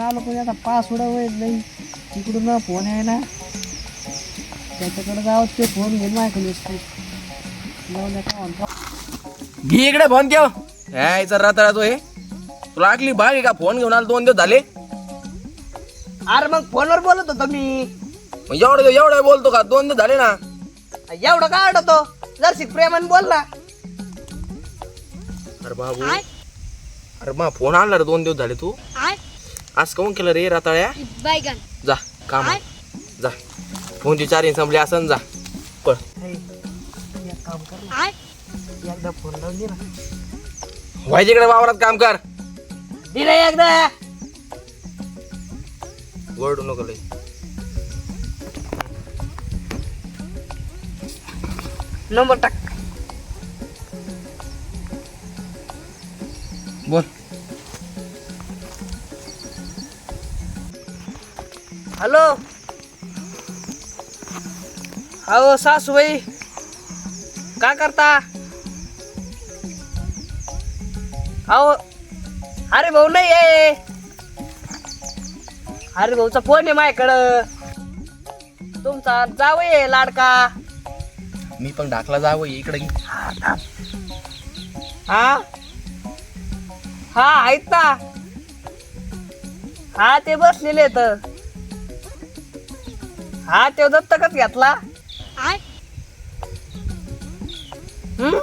आलो पण आता पास उडा वय नाही तिकडून ना फोन आहे ना त्याच्याकडे जावं ते फोन घेऊन म्हणतो घे इकडे फोन ठेव यायचा रात्र तो हे. तुला आगली बाग का? फोन घेऊन आला दोन दिवस झाले. अरे मग फोनवर बोलत होतो मी? मग एवढं एवढं बोलतो का? दोन दिवस झाले ना. एवढं काय होतो जर प्रेमाने बोल ना. अरे बाबू. अरे मग फोन आणला रे दोन दिवस झाले तू. आज काऊन केलं रे राताळ्या. जा काम आहे. जा. फोनची चार्जिंग संपली असं जा. पळ. एक काम कर ना. एकदा फोन लावून दे ना. व्हायच्या इकडे वावरात काम कर. दिलं एकदा. ओरडू नको लय. नंबर टाक. हॅलो. अहो सासूबाई काय करता? अहो अरे भाऊ नाही आहे. अरे भाऊचा फोन आहे माझ्याकडं. तुमचा जावई लाडका. मी पण ढाकला जावं इकडे. हा? हा आहेत ना. हा ते बसलेले आहेत. हा ते दत्तकच घेतला. हम्म?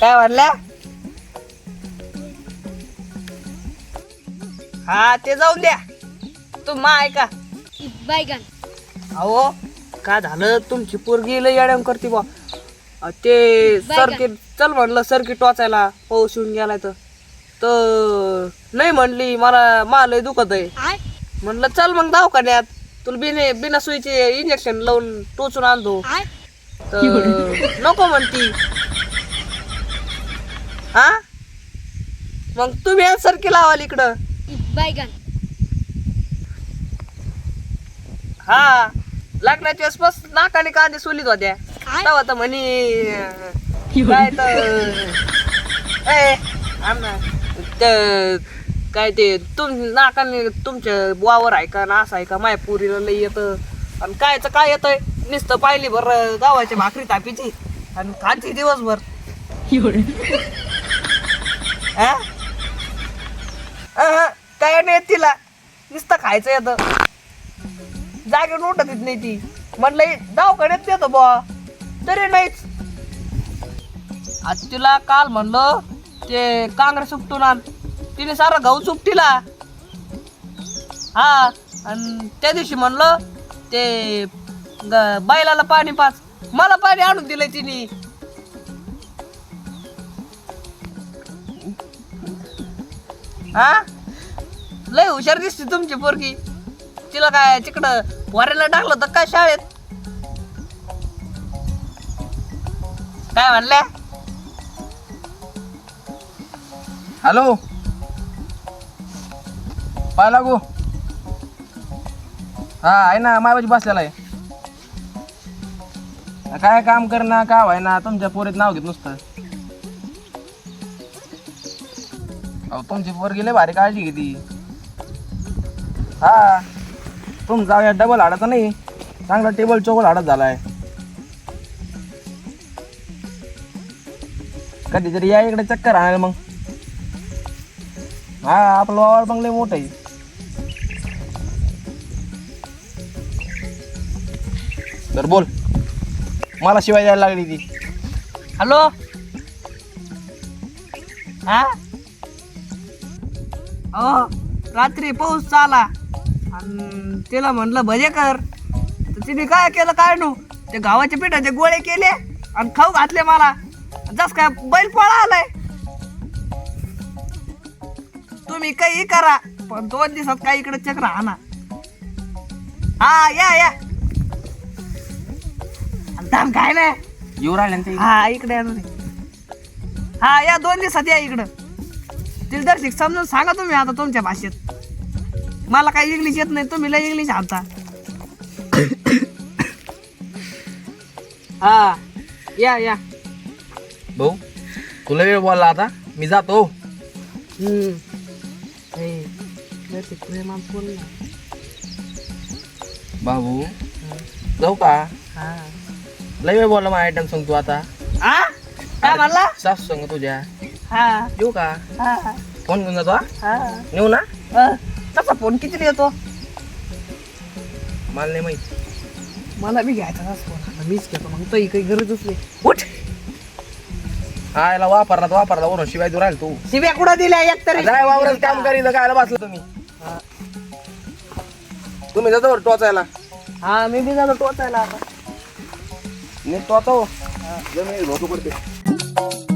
काय म्हणल्या? हा ते जाऊन द्या. तू मा ऐका. अहो काय झालं? तुमची पोरगी लय येड्याम करते बा अ, ते सर्किट चल म्हणलं सर्किट वाचायला पाऊस येऊन गेलाय तर. तर नाही म्हणली मला मला लय दुखत आहे म्हणलं चल मग दवाखान्यात. तुला बिने बिना सुईचे इंजेक्शन लावून टोचून आणतो. तर नको म्हणती. हा? मग तुम्ही सर्की लावाल इकडं. बैगन हा. लग्नाच्या आसपास नाकाने कांदे सोलीत होत्या. तेव्हा तर म्हणे काय तर काय ते तुम नाकाने तुमच्या वावर आहे का ना असं आहे का माय पुरीला लई येतं. आणि कायचं काय येतंय? नुसतं पाहिली भर गावाची भाकरी तापीची आणि खाती दिवसभर. हा? अहं, काय नाही येत तिला. नुसतं खायचं येतं. जागेवर उठत येत नाही ती. म्हणलं दवाखान्यात देतो बुवा. तरी नाहीच. आज तिला काल म्हणलं ते कांग्रेस उपटून आण. तिने सारा गहू चुपटीला हा आणि त्या दिवशी म्हणलं ते ग- बैलाला पाणी पाच. मला पाणी आणून दिलंय तिने. हा? लय हुशार दिसते तुमची पोरगी. तिला काय तिकडं वाऱ्याला टाकलं तर काय शाळेत? काय म्हणल्या? हॅलो? पाय लागू. हा आहे ना मायाबाजी बसलेला आहे. काय काम कर ना का व्हाय ना तुमच्या पोरीत नाव घेत नुसतं. अहो तुमची पोरगी गेले भारी काळजी घेती. हा तुमचा या डबल हाडाचा नाही. चांगला टेबल चोकल हाडत झालाय. कधीतरी या इकडे चक्कर आणायला मग. हा आपलं वावर बंगले मोठं आहे. तर बोल. मला शिवाय द्यायला लागली ती. हॅलो? हा? अहो रात्री पाऊस चाला आणि तिला म्हणलं भजे कर. तर तिने काय केलं काय नू? ते गावाच्या पिठाचे गोळे केले आणि खाऊ घातले मला. जस काय बैल पळा आलाय. तुम्ही काही करा पण दोन दिवसात काय इकडे चक्र आणा. हा या या. थांब काय नाही. येऊ राहिले ना ते? हा इकडे आहे. हा या दोन दिवसात या इकडं. तिला दर्शिक समजून सांगा तुम्ही आता तुमच्या भाषेत. मला काही इंग्लिश येत नाही तुम्ही लय इंग्लिश आणता हा या या. भाऊ तुला वेळ बोलला आता. मी जातो. हम्म. ते प्रेमात बोल ना बाबू जाऊ का? हा. लय वेळ बोलला मग आयटम सांग तू आता. आ? काय म्हणला? सासू सांग तुझ्या. हा. येऊ का? हा. फोन घेऊन जातो हा? हा. नेऊ ना? अ, तसा फोन किती येतो मला नाही माहीत. मला बी घ्यायचा फोन. आता मीच घेतो मग तो काही गरजच नाही उठ. हा याला वापरला तर वापरला वरून शिवाय तू राहील तू. शिव्या कुठं दिल्या एक तरी? काय वावरात काम करील काय बसलं तुम्ही. तुम्ही जातो टोचायला. हा मी बी जातो टोचायला आता. ને તો તો જમે રોટો કરી દે